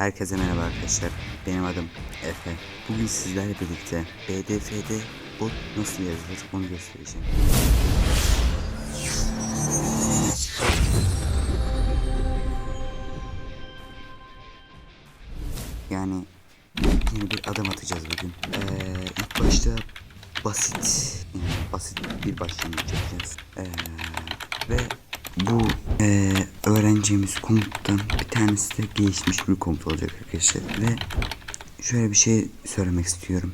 Herkese merhaba arkadaşlar. Benim adım Efe. Bugün sizlerle birlikte BDF'de bot nasıl yazılır onu göstereceğim. Yani yeni bir adım atacağız bugün. Ee, ilk başta basit, yani basit bir başlangıç yapacağız. Ee, ve bu ee, öğreneceğimiz komuttan bir tanesi de gelişmiş bir komut olacak arkadaşlar. Ve şöyle bir şey söylemek istiyorum.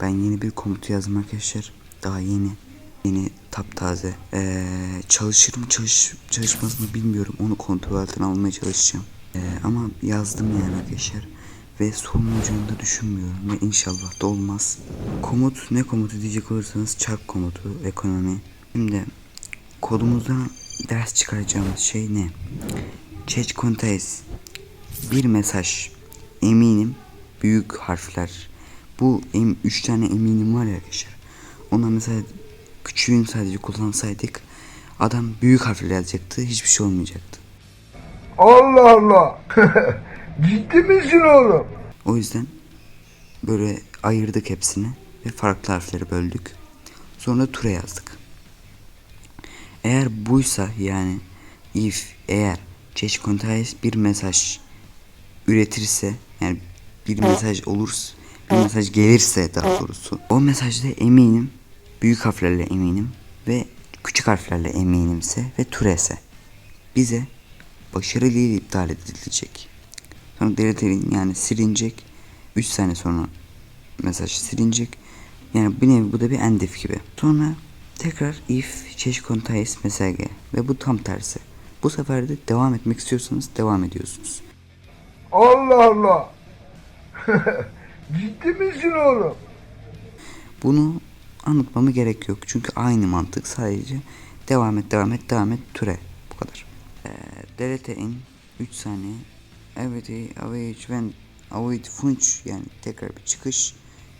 Ben yeni bir komut yazdım arkadaşlar. Daha yeni. Yeni taptaze. Ee, çalışır mı çalış, çalışmaz mı bilmiyorum. Onu kontrol altına almaya çalışacağım. Ee, ama yazdım yani arkadaşlar. Ve olacağını da düşünmüyorum. Ve inşallah da olmaz. Komut ne komutu diyecek olursanız çarp komutu ekonomi. Şimdi kodumuzdan ders çıkaracağımız şey ne? Change context bir mesaj. Eminim büyük harfler. Bu em, üç tane eminim var ya arkadaşlar. Ona mesela küçüğün sadece kullansaydık adam büyük harfler yazacaktı hiçbir şey olmayacaktı. Allah Allah. Ciddi misin oğlum? o yüzden böyle ayırdık hepsini ve farklı harfleri böldük. Sonra ture yazdık eğer buysa yani if eğer change context bir mesaj üretirse yani bir mesaj olursa bir mesaj gelirse daha doğrusu o mesajda eminim büyük harflerle eminim ve küçük harflerle eminimse ve türese bize başarı değil iptal edilecek. Sonra deleterin yani silinecek 3 saniye sonra mesaj silinecek. Yani bir nevi bu da bir endif gibi. Sonra tekrar if change context mesaj ve bu tam tersi. Bu sefer de devam etmek istiyorsanız devam ediyorsunuz. Allah Allah. Ciddi misin oğlum? Bunu anlatmama gerek yok. Çünkü aynı mantık sadece devam et, devam et, devam et, türe. Bu kadar. Ee, delete in 3 saniye. Everyday await when await funç yani tekrar bir çıkış.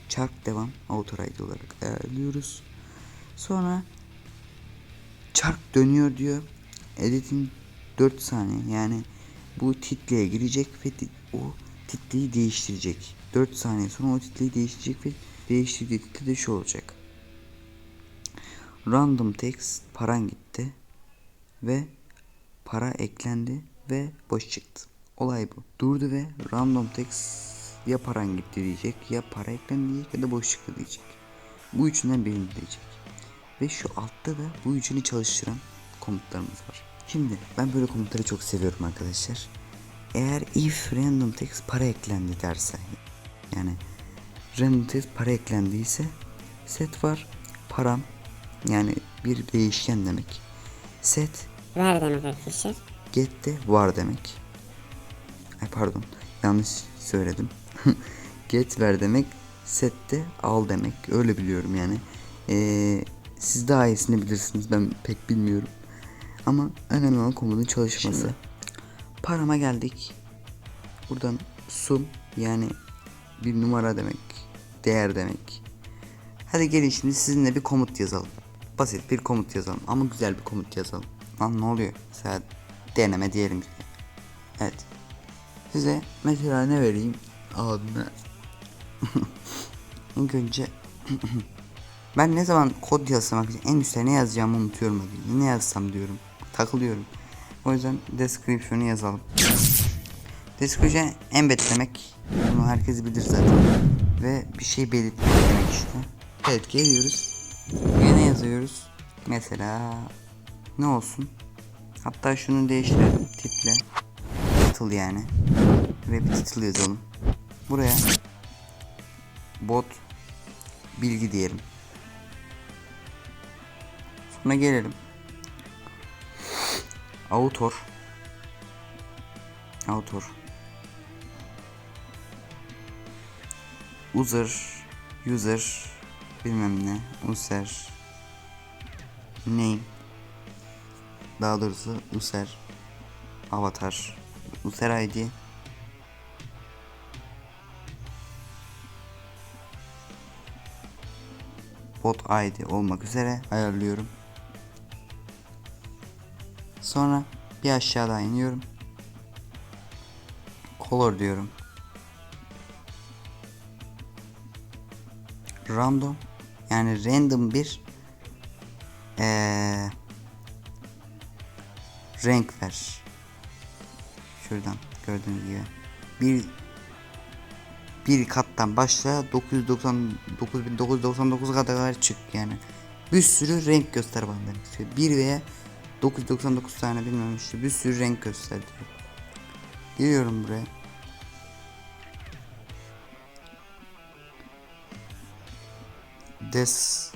Çarp devam autoride olarak ayarlıyoruz. Sonra çarp dönüyor diyor. Editin 4 saniye yani bu titliğe girecek ve o titliği değiştirecek. 4 saniye sonra o titliği değiştirecek ve değiştirdiği title de şu olacak. Random text paran gitti ve para eklendi ve boş çıktı. Olay bu. Durdu ve random text ya paran gitti diyecek ya para eklendi diyecek ya da boş çıktı diyecek. Bu üçünden birini diyecek. Ve şu altta da bu üçünü çalıştıran komutlarımız var. Şimdi ben böyle komutları çok seviyorum arkadaşlar. Eğer if random text para eklendi derse yani random text para eklendiyse set var param yani bir değişken demek. Set Ver demek arkadaşlar. get de var demek. Ay pardon yanlış söyledim. get ver demek set de al demek. Öyle biliyorum yani. Ee, siz daha iyisini bilirsiniz ben pek bilmiyorum. Ama önemli olan komutun çalışması. Parama geldik. Buradan sum yani bir numara demek. Değer demek. Hadi gelin şimdi sizinle bir komut yazalım. Basit bir komut yazalım ama güzel bir komut yazalım. Lan ne oluyor? Mesela deneme diyelim ki. Evet. Size mesela ne vereyim? Abime. İlk önce ben ne zaman kod yazsam en üstte ne yazacağımı unutuyorum. Ne yazsam diyorum. Takılıyorum. O yüzden description'ı yazalım. Description embed demek. Bunu herkes bilir zaten. Ve bir şey belirtmek demek işte. Evet geliyoruz. Yine yazıyoruz. Mesela ne olsun? Hatta şunu değiştirelim. Title. Title yani. Ve bir title yazalım. Buraya bot bilgi diyelim. Sonra gelelim. Autor. Autor. User. User. Bilmem ne. User. Name. Daha doğrusu user. Avatar. User ID. bot ID olmak üzere ayarlıyorum. Sonra bir aşağıda iniyorum. color diyorum. Random yani random bir eee renk ver. Şuradan gördüğünüz gibi. Bir bir kattan başla 999.999 kadar çık yani. Bir sürü renk göster bana demek istiyor. 1 veya 999 tane bilmiyorum işte bir sürü renk göster diyor. Giriyorum buraya. This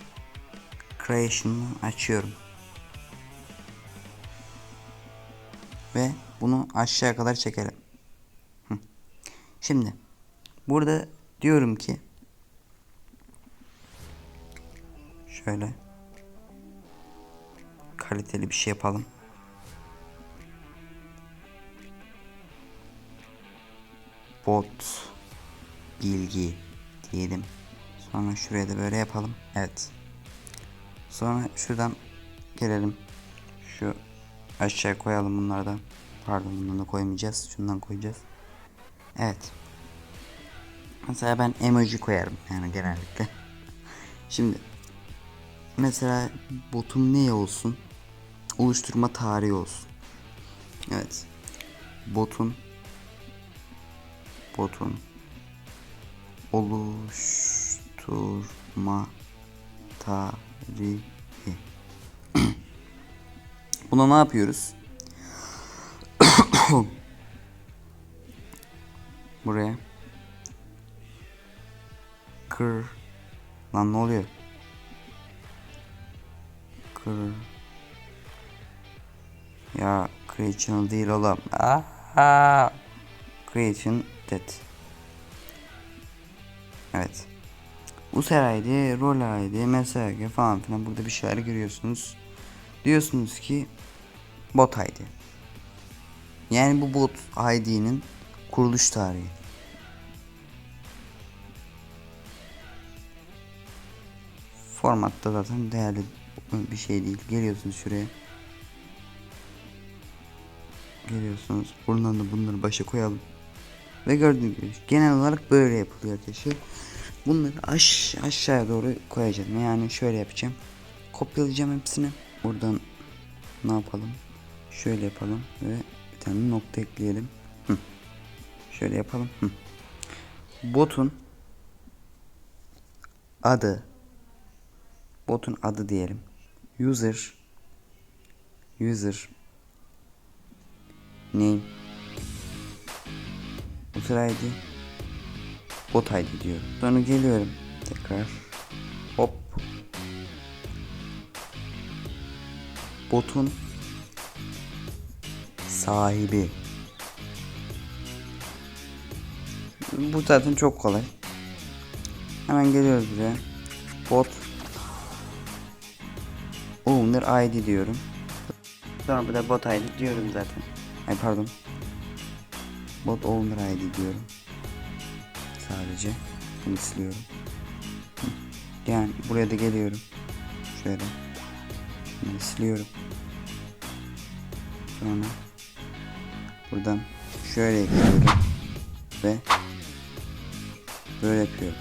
creation'ı açıyorum. Ve bunu aşağı kadar çekelim. Şimdi burada diyorum ki şöyle kaliteli bir şey yapalım. Bot bilgi diyelim. Sonra şuraya da böyle yapalım. Evet. Sonra şuradan gelelim. Şu aşağı koyalım bunlardan. Pardon bundan da koymayacağız. Şundan koyacağız. Evet. Mesela ben emoji koyarım yani genellikle. Şimdi mesela botum ne olsun? Oluşturma tarihi olsun. Evet. Botun botun oluşturma tarihi. Buna ne yapıyoruz? Buraya kır lan ne oluyor? Kır ya creation değil oğlum. Aa, creation dead. Evet. User ID, rol ID, mesaj falan filan burada bir şeyler görüyorsunuz. Diyorsunuz ki bot ID. Yani bu bot ID'nin kuruluş tarihi. Formatta zaten değerli bir şey değil. Geliyorsunuz şuraya. Geliyorsunuz. Buradan da bunları başa koyalım. Ve gördüğünüz gibi genel olarak böyle yapılıyor arkadaşlar. Bunları aş aşağıya doğru koyacağım. Yani şöyle yapacağım. Kopyalayacağım hepsini. Buradan ne yapalım? Şöyle yapalım ve bir tane nokta ekleyelim. Hı. Şöyle yapalım. Hı. Botun adı botun adı diyelim. User user name user ID bot ID diyorum. Sonra geliyorum. Tekrar. Hop. Botun sahibi. Bu zaten çok kolay. Hemen geliyoruz buraya. Bot. Owner id diyorum. Sonra burada bot id diyorum zaten ay pardon. Bot owner id diyorum. Sadece. Bunu siliyorum. Yani buraya da geliyorum. Şöyle. Şunları siliyorum. Sonra buradan şöyle ekliyorum ve böyle yapıyorum.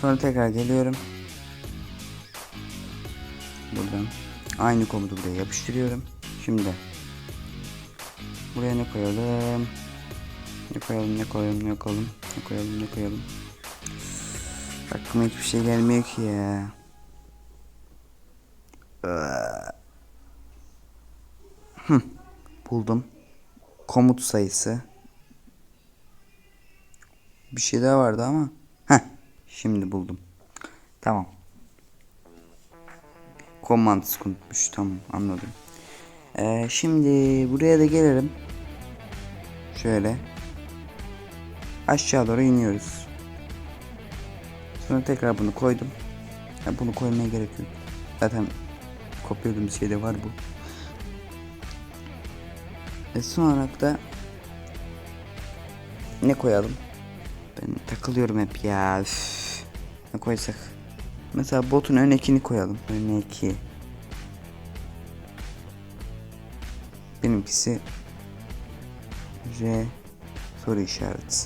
Sonra tekrar geliyorum. Buradan aynı komutu buraya yapıştırıyorum şimdi buraya ne koyalım ne koyalım ne koyalım ne koyalım ne koyalım ne koyalım aklıma hiçbir şey gelmiyor ki ya Hı, buldum. Komut sayısı. Bir şey daha vardı ama. Heh, şimdi buldum. Tamam. Command unutmuş. Tamam anladım. Ee, şimdi buraya da gelelim. Şöyle. Aşağı doğru iniyoruz. Sonra tekrar bunu koydum. Ya bunu koymaya gerek yok. Zaten kopyaladığım şeyde var bu. Ve son olarak da ne koyalım? Ben takılıyorum hep ya. Üf. Ne koysak? Mesela botun ön ekini koyalım. Ön eki. Benimkisi R soru işareti.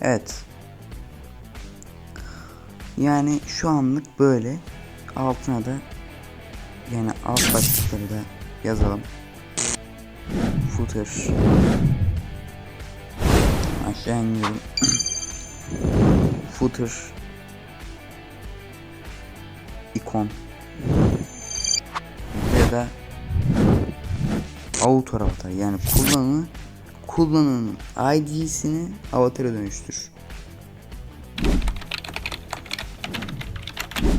Evet. Yani şu anlık böyle. Altına da yani alt başlıkları da yazalım. Footer. Aşağı iniyorum. Footer. ikon. Ya da auto avatar yani kullananı kullananın ID'sini avatara dönüştür.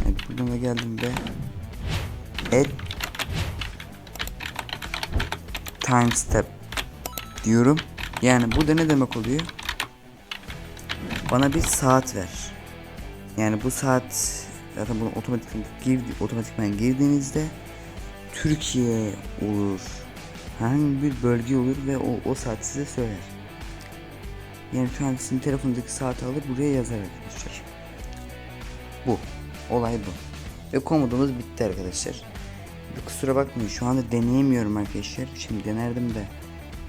Evet buradan da geldim ve add time step diyorum. Yani bu da ne demek oluyor? Bana bir saat ver. Yani bu saat zaten bunu otomatikman girdi, otomatikman girdiğinizde Türkiye olur. Herhangi bir bölge olur ve o, o saat size söyler. Yani şu an sizin telefonunuzdaki saati alır buraya yazar arkadaşlar. Bu. Olay bu. Ve komodumuz bitti arkadaşlar. Bir kusura bakmayın şu anda deneyemiyorum arkadaşlar. Şimdi denerdim de.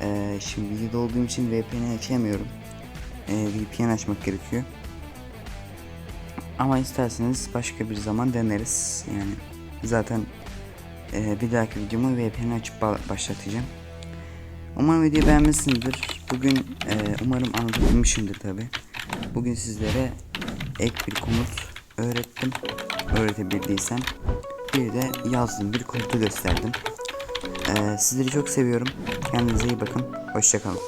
eee, şimdi videoda olduğum için VPN açamıyorum. Eee, VPN açmak gerekiyor. Ama isterseniz başka bir zaman deneriz. Yani zaten eee, bir dahaki videomu VPN açıp ba- başlatacağım. Umarım videoyu beğenmişsinizdir. Bugün eee, umarım anlatabilmişimdir tabi. Bugün sizlere ek bir komut öğrettim. Öğretebildiysem. Bir de yazdım bir komutu gösterdim. Eee, sizleri çok seviyorum. Kendinize iyi bakın. Hoşçakalın.